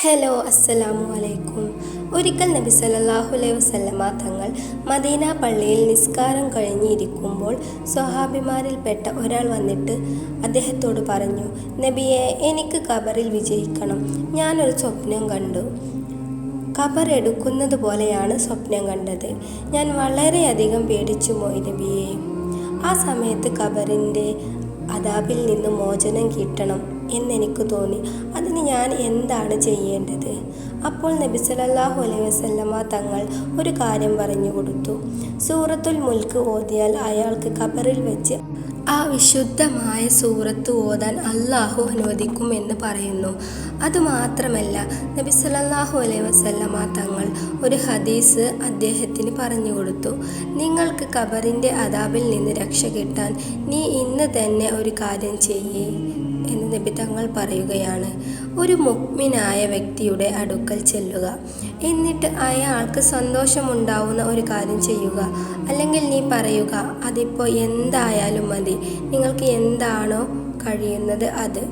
Hello അസ്സലാമു അലൈക്കും ഒരിക്കൽ നബി സല്ലല്ലാഹു അലൈഹി വസല്ലമ തങ്ങൾ മദീന പള്ളിയിൽ നിസ്കാരം കഴിഞ്ഞിരിക്കുമ്പോൾ സ്വഹാബിമാരിൽപ്പെട്ട ഒരാൾ വന്നിട്ട് അദ്ദേഹത്തോട് പറഞ്ഞു നബിയെ എനിക്ക് ഖബറിൽ വിജയിക്കണം. ഞാനൊരു സ്വപ്നം കണ്ടു. ഖബർ എടുക്കുന്നത് പോലെയാണ് സ്വപ്നം കണ്ടത്. ഞാൻ വളരെയധികം പേടിച്ചു പോയി നബിയെ. ആ സമയത്ത് ഖബറിന്റെ അതാബിൽ നിന്ന് മോചനം കിട്ടണം. എന്നെനിക്ക് തോന്നി. അതിന് ഞാൻ എന്താണ് ചെയ്യേണ്ടത്? അപ്പോൾ നബി സല്ലല്ലാഹു അലൈഹി വസല്ലമ തങ്ങൾ ഒരു കാര്യം പറഞ്ഞു കൊടുത്തു. സൂറത്തുൽ മുൽക്ക് ഓതിയാൽ അയാൾക്ക് ഖബറിൽ വെച്ച് ആ വിശുദ്ധമായ സൂറത്ത് ഓതാൻ അള്ളാഹു അനുവദിക്കും എന്ന് പറയുന്നു. അതുമാത്രമല്ല നബി സല്ലല്ലാഹു അലൈഹി വസല്ലമ തങ്ങൾ ഒരു ഹദീസ് അദ്ദേഹത്തിന് പറഞ്ഞു കൊടുത്തു. നിങ്ങൾക്ക് കബറിന്റെ അതാബിൽ നിന്ന് രക്ഷ കിട്ടാൻ നീ ഇന്ന് തന്നെ ഒരു കാര്യം ചെയ്യേ. എന്ന് നബി തങ്ങൾ പറയുകയാണ്. ഒരു മുക്മിനായ വ്യക്തിയുടെ അടുക്കൽ ചെല്ലുക. എന്നിട്ട് അയാൾക്ക് സന്തോഷമുണ്ടാവുന്ന ഒരു കാര്യം ചെയ്യുക. അല്ലെങ്കിൽ നീ പറയുക അതിപ്പോൾ എന്തായാലും മതി. നിങ്ങൾക്ക് എന്താണോ കഴിയുന്നത് അത്.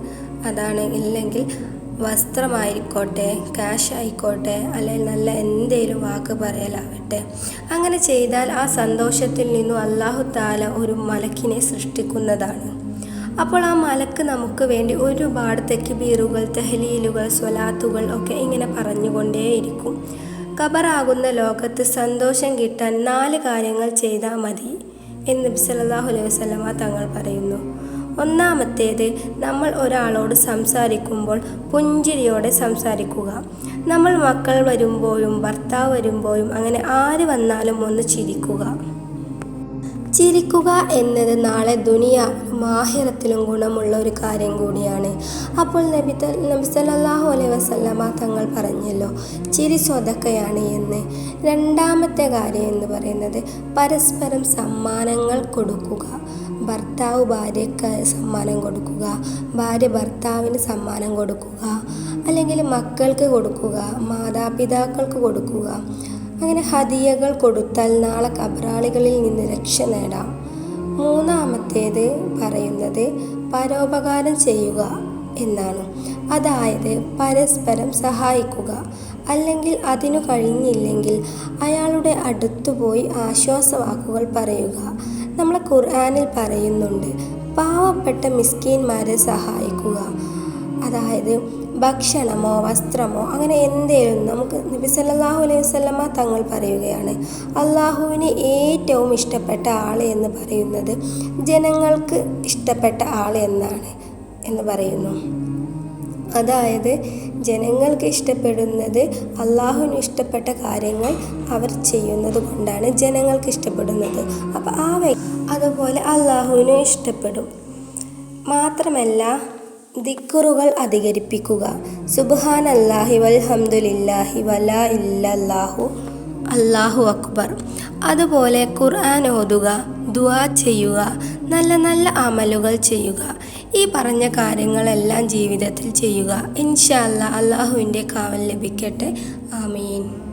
അതാണ്. ഇല്ലെങ്കിൽ വസ്ത്രമായിക്കോട്ടെ ക്യാഷ് ആയിക്കോട്ടെ അല്ലെങ്കിൽ നല്ല എന്തേലും വാക്ക് പറയലാവട്ടെ. അങ്ങനെ ചെയ്താൽ ആ സന്തോഷത്തിൽ നിന്നും അള്ളാഹു താല ഒരു മലക്കിനെ സൃഷ്ടിക്കുന്നതാണ്. അപ്പോൾ ആ മലക്ക് നമുക്ക് വേണ്ടി ഒരുപാട് തെക്കിബീറുകൾ തെഹലീലുകൾ സ്വലാത്തുകൾ ഒക്കെ ഇങ്ങനെ പറഞ്ഞുകൊണ്ടേയിരിക്കും. ഖബറാകുന്ന ലോകത്ത് സന്തോഷം കിട്ടാൻ നാല് കാര്യങ്ങൾ ചെയ്താൽ മതി എന്ന് സലാഹു അലൈഹി വസ്ലമ തങ്ങൾ പറയുന്നു. ഒന്നാമത്തേത് നമ്മൾ ഒരാളോട് സംസാരിക്കുമ്പോൾ പുഞ്ചിരിയോടെ സംസാരിക്കുക. നമ്മൾ മക്കൾ വരുമ്പോഴും ഭർത്താവ് വരുമ്പോഴും അങ്ങനെ ആര് വന്നാലും ഒന്ന് ചിരിക്കുക. ചിരിക്കുക എന്നത് നാളെ ദുനിയ മാഹിറത്തിലും ഗുണമുള്ള ഒരു കാര്യം കൂടിയാണ്. അപ്പോൾ നബി നബി സല്ലല്ലാഹു അലൈഹി വസല്ലമ തങ്ങൾ പറഞ്ഞല്ലോ ചിരി സ്വതക്കയാണ് എന്ന്. രണ്ടാമത്തെ കാര്യം എന്ന് പറയുന്നത് പരസ്പരം സമ്മാനങ്ങൾ കൊടുക്കുക. ഭർത്താവ് ഭാര്യക്ക് സമ്മാനം കൊടുക്കുക ഭാര്യ ഭർത്താവിന് സമ്മാനം കൊടുക്കുക അല്ലെങ്കിൽ മക്കൾക്ക് കൊടുക്കുക മാതാപിതാക്കൾക്ക് കൊടുക്കുക. അങ്ങനെ ഹദിയകൾ കൊടുത്താൽ നാളെ കബറാളികളിൽ നിന്ന് രക്ഷ നേടാം. മൂന്നാമത്തേത് പറയുന്നത് പരോപകാരം ചെയ്യുക എന്നാണ്. അതായത് പരസ്പരം സഹായിക്കുക. അല്ലെങ്കിൽ അതിനു കഴിഞ്ഞില്ലെങ്കിൽ അയാളുടെ അടുത്തുപോയി ആശ്വാസവാക്കുകൾ പറയുക. നമ്മൾ ഖുർആാനിൽ പറയുന്നുണ്ട് പാവപ്പെട്ട മിസ്കീന്മാരെ സഹായിക്കുക. അതായത് ഭക്ഷണമോ വസ്ത്രമോ അങ്ങനെ എന്തേലും നമുക്ക് നബി സല്ലാഹു അലൈഹി വസ്ലമ തങ്ങൾ പറയുകയാണ്. അള്ളാഹുവിന് ഏറ്റവും ഇഷ്ടപ്പെട്ട ആൾ എന്ന് പറയുന്നത് ജനങ്ങൾക്ക് ഇഷ്ടപ്പെട്ട ആൾ എന്നാണ് എന്ന് പറയുന്നു. അതായത് ജനങ്ങൾക്ക് ഇഷ്ടപ്പെടുന്നത് അള്ളാഹുവിന് ഇഷ്ടപ്പെട്ട കാര്യങ്ങൾ അവർ ചെയ്യുന്നത് കൊണ്ടാണ് ജനങ്ങൾക്ക് ഇഷ്ടപ്പെടുന്നത്. അപ്പോൾ ആ അതുപോലെ അള്ളാഹുവിനും ഇഷ്ടപ്പെടും. മാത്രമല്ല ദിക്കുറുകൾ അധികരിപ്പിക്കുക. സുബ്ഹാൻ അല്ലാഹി വൽഹംദുലില്ലാഹി വലാ ഇല്ലല്ലാഹു അല്ലാഹു അക്ബർ. അതുപോലെ ഖുർആൻ ഓതുക ദുവാ ചെയ്യുക നല്ല നല്ല അമലുകൾ ചെയ്യുക. ഈ പറഞ്ഞ കാര്യങ്ങളെല്ലാം ജീവിതത്തിൽ ചെയ്യുക. ഇൻഷാല്ല അള്ളാഹുവിന്റെ കാവൽ ലഭിക്കട്ടെ. ആമീൻ.